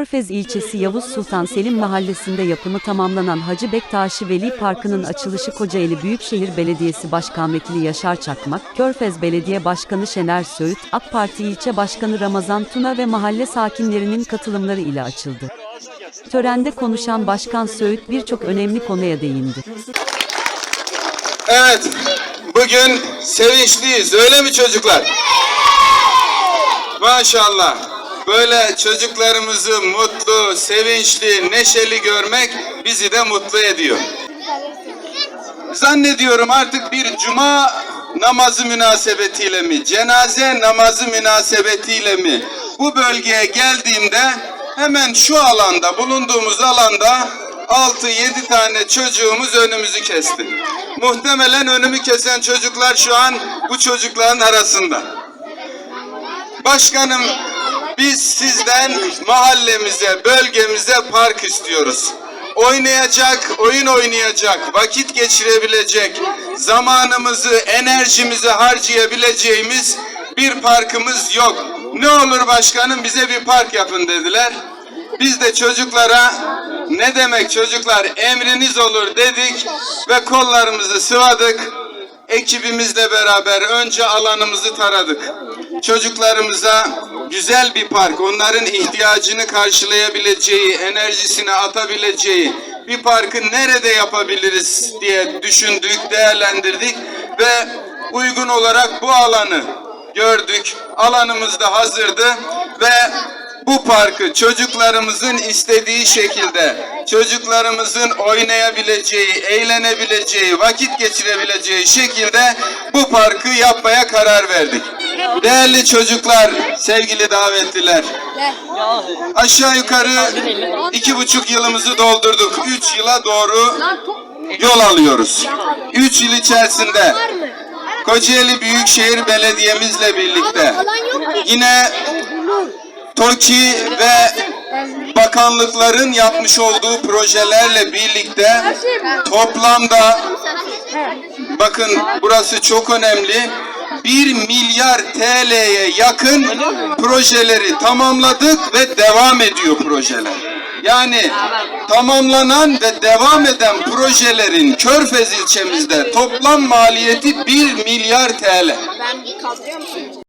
Körfez ilçesi Yavuz Sultan Selim mahallesinde yapımı tamamlanan Hacı Bektaşi Veli Parkı'nın açılışı Kocaeli Büyükşehir Belediyesi Başkan Vekili Yaşar Çakmak, Körfez Belediye Başkanı Şener Söğüt, AK Parti İlçe Başkanı Ramazan Tuna ve mahalle sakinlerinin katılımları ile açıldı. Törende konuşan Başkan Söğüt birçok önemli konuya değindi. Evet, bugün sevinçliyiz öyle mi çocuklar? Maşallah. Böyle çocuklarımızı mutlu, sevinçli, neşeli görmek bizi de mutlu ediyor. Zannediyorum artık bir cuma namazı münasebetiyle mi, cenaze namazı münasebetiyle mi bu bölgeye geldiğimde hemen şu alanda, bulunduğumuz alanda 6-7 tane çocuğumuz önümüzü kesti. Muhtemelen önümü kesen çocuklar şu an bu çocukların arasında. Başkanım biz sizden mahallemize, bölgemize park istiyoruz. Oynayacak, oyun oynayacak, vakit geçirebilecek, zamanımızı, enerjimizi harcayabileceğimiz bir parkımız yok. Ne olur başkanım bize bir park yapın dediler. Biz de çocuklara ne demek çocuklar emriniz olur dedik ve kollarımızı sıvadık ekibimizle beraber önce alanımızı taradık. Çocuklarımıza güzel bir park, onların ihtiyacını karşılayabileceği, enerjisini atabileceği bir parkı nerede yapabiliriz diye düşündük, değerlendirdik ve uygun olarak bu alanı gördük. Alanımız da hazırdı ve bu parkı çocuklarımızın istediği şekilde, çocuklarımızın oynayabileceği, eğlenebileceği, vakit geçirebileceği şekilde bu parkı yapmaya karar verdik. Değerli çocuklar, sevgili davetliler, aşağı yukarı iki buçuk yılımızı doldurduk. Üç yıla doğru yol alıyoruz. Üç yıl içerisinde Kocaeli Büyükşehir Belediye'mizle birlikte yine TOKİ ve bakanlıkların yapmış olduğu projelerle birlikte toplamda bakın burası çok önemli 1 milyar TL'ye yakın projeleri tamamladık ve devam ediyor projeler. Yani tamamlanan ve devam eden projelerin Körfez ilçemizde toplam maliyeti 1 milyar TL. Ben kaldırıyor musun?